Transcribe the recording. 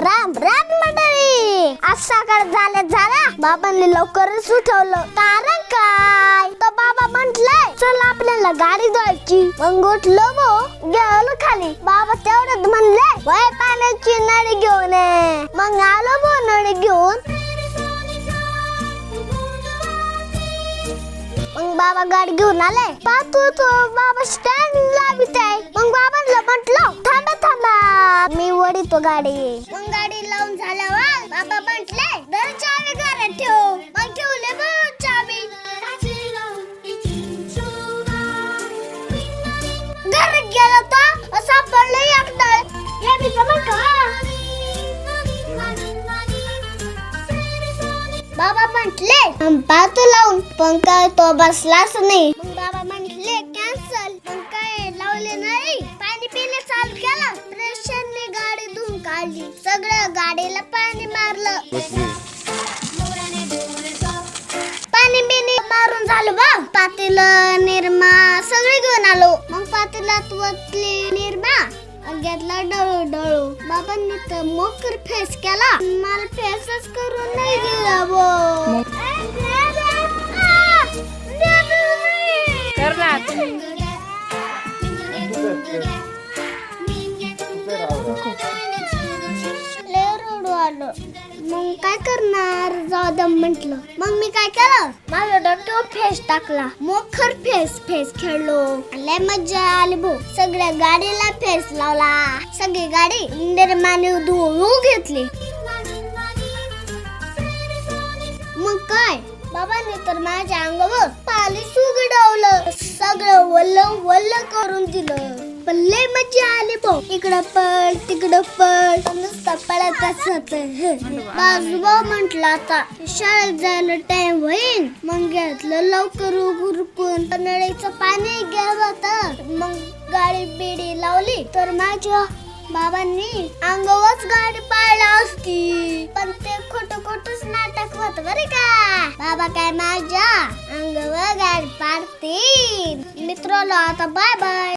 राम राम मंडळी. आज सकाळ झाल्या झाला. बाबांनी लवकरच उठवलं. कारण काय? तर बाबा म्हटलंय चल आपल्याला गाडी धुवायची. मग उठलो भो गेलो खाली. बाबा तेवढंच म्हणले वय पाण्याची नळी घेऊन ये. मग आलो भो नळी घेऊन. मग बाबा गाडी घेऊन आले पाहतो तो बाबा स्टँड लावित आहे. मग बाबांना म्हटलं थांबा थांबा. मी वडीतो गाडी. मग गाडी लावून झाल्यावर बाबा म्हटले म्हटले म्हंटले पाहतो लावून पण काय तो बसलाच नाही. मग बाबा म्हटले कॅन्सल. पण काय लावले नाही. पाणी पिणे चालू केला. प्रेशरने गाडी धुवून काढली सगळं गाडीला पाणी मारलं. पाणी बिनी मारून झालं बा पातील निरमा सगळे घेऊन आलो. मग पातेलात वतली निरमा आणि घेतला डळू डळू बाबांनी तर मोकर फेस केला. मला फेसच करून नाही दिला बो मग काय? करणार जाऊ दम मग मी काय केलं माझा डोक्यावर फेस टाकला मोखर फेस फेस खेळलो लय मजा आली भाऊ सगळ्या गाडीला फेस लावला सगळी गाडी निर्माने धुवू घेतली मग काय बाबांनी तर माझ्या अंगावर पाली उघडवलं सगळं वल्ल करून दिलं. पण लय मजा आली भाऊ इकडं पळ तिकडं पळ. नुसता पळतच होत बाजूबा म्हंटल आता शाळेत जायला टाइम होईल मग घेतलं लवकर उरकून नळीचं पाणी घ्यावं तर मग गाडी बिडी लावली. तर माझ्या बाबांनी अंगावच गाडी पाळला असती. पण ते खोट खोटच नाटक होत बरे का. बाबा काय माझ्या अंगावर गाडी पाडतील आता बाय बाय